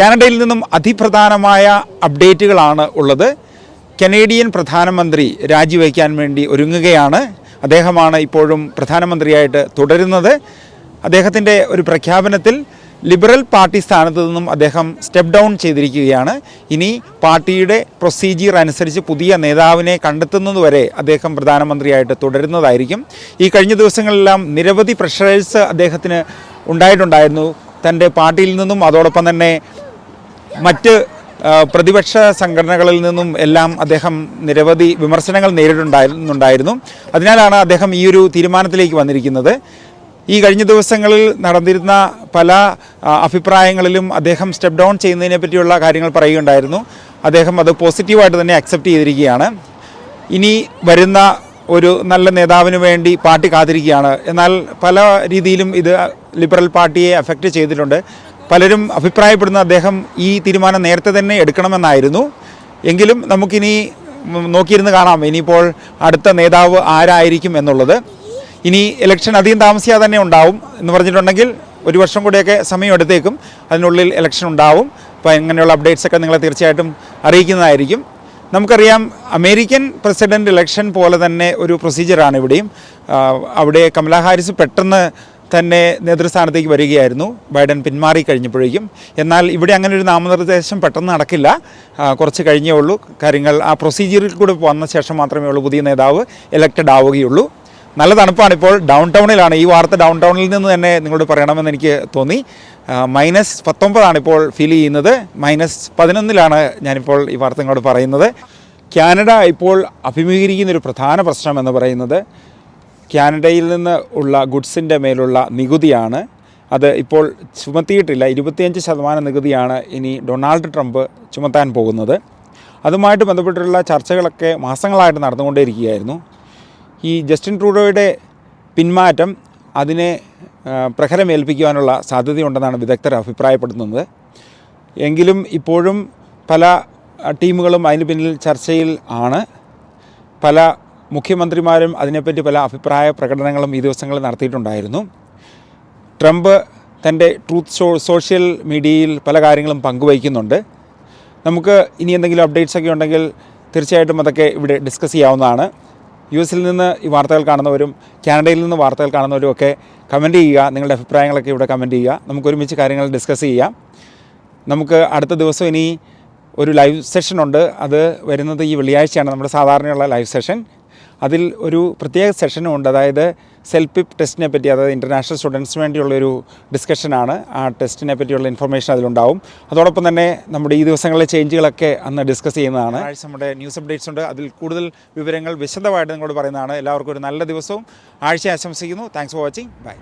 കാനഡയിൽ നിന്നും അതിപ്രധാനമായ അപ്ഡേറ്റുകളാണ് ഉള്ളത്. കനേഡിയൻ പ്രധാനമന്ത്രി രാജിവെക്കാൻ വേണ്ടി ഒരുങ്ങുകയാണ്. അദ്ദേഹമാണ് ഇപ്പോഴും പ്രധാനമന്ത്രിയായിട്ട് തുടരുന്നത്. അദ്ദേഹത്തിന്റെ ഒരു പ്രഖ്യാപനത്തിൽ ലിബറൽ പാർട്ടി സ്ഥാനത്ത് നിന്നും അദ്ദേഹം സ്റ്റെപ്പ് ഡൗൺ ചെയ്തിരിക്കുകയാണ്. ഇനി പാർട്ടിയുടെ പ്രൊസീജിയർ അനുസരിച്ച് പുതിയ നേതാവിനെ കണ്ടെത്തുന്നതുവരെ അദ്ദേഹം പ്രധാനമന്ത്രിയായിട്ട് തുടരുന്നതായിരിക്കും. ഈ കഴിഞ്ഞ ദിവസങ്ങളിലെല്ലാം നിരവധി പ്രഷറേഴ്സ് അദ്ദേഹത്തിന് ഉണ്ടായിട്ടുണ്ടായിരുന്നു. തന്റെ പാർട്ടിയിൽ നിന്നും അതോടൊപ്പം തന്നെ മറ്റ് പ്രതിപക്ഷ സംഘടനകളിൽ നിന്നും എല്ലാം അദ്ദേഹം നിരവധി വിമർശനങ്ങൾ നേരിട്ടുണ്ടായിരുന്നുണ്ടായിരുന്നു അതിനാലാണ് അദ്ദേഹം ഈ ഒരു തീരുമാനത്തിലേക്ക് വന്നിരിക്കുന്നത്. ഈ കഴിഞ്ഞ ദിവസങ്ങളിൽ നടന്നിരുന്ന പല അഭിപ്രായങ്ങളിലും അദ്ദേഹം സ്റ്റെപ്പ് ഡൗൺ ചെയ്യുന്നതിനെ പറ്റിയുള്ള കാര്യങ്ങൾ പറയുകയുണ്ടായിരുന്നു. അദ്ദേഹം അത് പോസിറ്റീവായിട്ട് തന്നെ അക്സെപ്റ്റ് ചെയ്തിരിക്കുകയാണ്. ഇനി വരുന്ന ഒരു നല്ല നേതാവിന് വേണ്ടി പാർട്ടി കാത്തിരിക്കുകയാണ്. എന്നാൽ പല രീതിയിലും ഇത് ലിബറൽ പാർട്ടിയെ അഫക്റ്റ് ചെയ്തിട്ടുണ്ട്. പലരും അഭിപ്രായപ്പെടുന്ന അദ്ദേഹം ഈ തീരുമാനം നേരത്തെ തന്നെ എടുക്കണമെന്നായിരുന്നു. എങ്കിലും നമുക്കിനി നോക്കിയിരുന്ന് കാണാം. ഇനിയിപ്പോൾ അടുത്ത നേതാവ് ആരായിരിക്കും എന്നുള്ളത്. ഇനി ഇലക്ഷൻ അധികം താമസിയാതെ തന്നെ ഉണ്ടാവും എന്ന് പറഞ്ഞിട്ടുണ്ടെങ്കിൽ ഒരു വർഷം കൂടിയൊക്കെ സമയം എടുത്തേക്കും. അതിനുള്ളിൽ ഇലക്ഷൻ ഉണ്ടാവും. അപ്പോൾ ഇങ്ങനെയുള്ള അപ്ഡേറ്റ്സൊക്കെ നിങ്ങളെ തീർച്ചയായിട്ടും അറിയിക്കുന്നതായിരിക്കും. നമുക്കറിയാം അമേരിക്കൻ പ്രസിഡന്റ് ഇലക്ഷൻ പോലെ തന്നെ ഒരു പ്രൊസീജിയറാണ് ഇവിടെയും. അവിടെ കമലാ ഹാരിസ് പെട്ടെന്ന് തന്നെ നേതൃസ്ഥാനത്തേക്ക് വരികയായിരുന്നു. ബൈഡൻ പിന്മാറി കഴിഞ്ഞപ്പോഴേക്കും. എന്നാൽ ഇവിടെ അങ്ങനെ ഒരു നാമനിർദ്ദേശം പെട്ടെന്ന് നടക്കില്ല. കുറച്ച് കഴിഞ്ഞേ ഉള്ളൂ. കാര്യങ്ങൾ ആ പ്രൊസീജിയറിൽ കൂടെ വന്ന ശേഷം മാത്രമേ ഉള്ളൂ. പുതിയ നേതാവ് ഇലക്റ്റഡ് ആവുകയുള്ളൂ. നല്ല തണുപ്പാണ് ഇപ്പോൾ. ഡൗൺ ടൗണിലാണ് ഈ വാർത്ത ഡൗൺ ടൗണിൽ നിന്ന് തന്നെ നിങ്ങളോട് പറയണമെന്ന് എനിക്ക് തോന്നി. മൈനസ് പത്തൊമ്പതാണ് ഇപ്പോൾ ഫീൽ ചെയ്യുന്നത്. മൈനസ് പതിനൊന്നിലാണ് ഞാനിപ്പോൾ ഈ വാർത്ത നിങ്ങളോട് പറയുന്നത്. കാനഡ ഇപ്പോൾ അഭിമുഖീകരിക്കുന്ന ഒരു പ്രധാന പ്രശ്നം എന്ന് പറയുന്നത്. കാനഡയിൽ നിന്ന് ഉള്ള ഗുഡ്സിന്റെ മേലുള്ള നികുതിയാണ്. അത് ഇപ്പോൾ ചുമത്തിയിട്ടില്ല. ഇരുപത്തിയഞ്ച് ശതമാനം നികുതിയാണ് ഇനി ഡൊണാൾഡ് ട്രംപ് ചുമത്താൻ പോകുന്നത്. അതുമായിട്ട് ബന്ധപ്പെട്ടുള്ള ചർച്ചകളൊക്കെ മാസങ്ങളായിട്ട് നടന്നുകൊണ്ടേയിരിക്കുകയായിരുന്നു. ഈ ജസ്റ്റിൻ ട്രൂഡോയുടെ പിന്മാറ്റം അതിനെ പ്രഖരമേൽപ്പിക്കുവാനുള്ള സാധ്യതയുണ്ടെന്നാണ് വിദഗ്ധർ അഭിപ്രായപ്പെടുന്നത് എങ്കിലും ഇപ്പോഴും പല ടീമുകളും അതിന് പിന്നിൽ ചർച്ചയിൽ ആണ്. പല മുഖ്യമന്ത്രിമാരും അതിനെപ്പറ്റി പല അഭിപ്രായ പ്രകടനങ്ങളും ഈ ദിവസങ്ങളിൽ നടത്തിയിട്ടുണ്ടായിരുന്നു. ട്രംപ് തന്റെ ട്രൂത്ത് സോ സോഷ്യൽ മീഡിയയിൽ പല കാര്യങ്ങളും പങ്കുവയ്ക്കുന്നുണ്ട്. നമുക്ക് ഇനി എന്തെങ്കിലും അപ്ഡേറ്റ്സ് ഒക്കെ ഉണ്ടെങ്കിൽ തീർച്ചയായിട്ടും അതൊക്കെ ഇവിടെ ഡിസ്കസ് ചെയ്യാവുന്നതാണ്. യു എസിൽ നിന്ന് ഈ വാർത്തകൾ കാണുന്നവരും കാനഡയിൽ നിന്ന് വാർത്തകൾ കാണുന്നവരും ഒക്കെ കമന്റ് ചെയ്യുക. നിങ്ങളുടെ അഭിപ്രായങ്ങളൊക്കെ ഇവിടെ കമന്റ് ചെയ്യുക. നമുക്ക് ഒരുമിച്ച് കാര്യങ്ങൾ ഡിസ്കസ് ചെയ്യാം. നമുക്ക് അടുത്ത ദിവസം ഇനി ഒരു ലൈവ് സെഷൻ ഉണ്ട്. അത് വരുന്നത് ഈ വെള്ളിയാഴ്ചയാണ്. നമ്മുടെ സാധാരണയുള്ള ലൈവ് സെഷൻ അതിൽ ഒരു പ്രത്യേക സെഷനും ഉണ്ട് അതായത് സെൽഫ് പിപ്പ് ടെസ്റ്റിനെ പറ്റി അതായത് ഇന്റർനാഷണൽ സ്റ്റുഡൻസിന് വേണ്ടിയുള്ളൊരു ഡിസ്കഷനാണ് ആ ടെസ്റ്റിനെ പറ്റിയുള്ള ഇൻഫർമേഷൻ അതിലുണ്ടാവും. അതോടൊപ്പം തന്നെ നമ്മുടെ ഈ ദിവസങ്ങളിലെ ചേഞ്ചുകളൊക്കെ അന്ന് ഡിസ്കസ് ചെയ്യുന്നതാണ്. ആഴ്ച നമ്മുടെ ന്യൂസ് അപ്ഡേറ്റ്സ് ഉണ്ട്. അതിൽ കൂടുതൽ വിവരങ്ങൾ വിശദമായിട്ട് നിങ്ങളോട് പറയുന്നതാണ്. എല്ലാവർക്കും ഒരു നല്ല ദിവസവും ആഴ്ച ആശംസിക്കുന്നു. Thanks for watching bye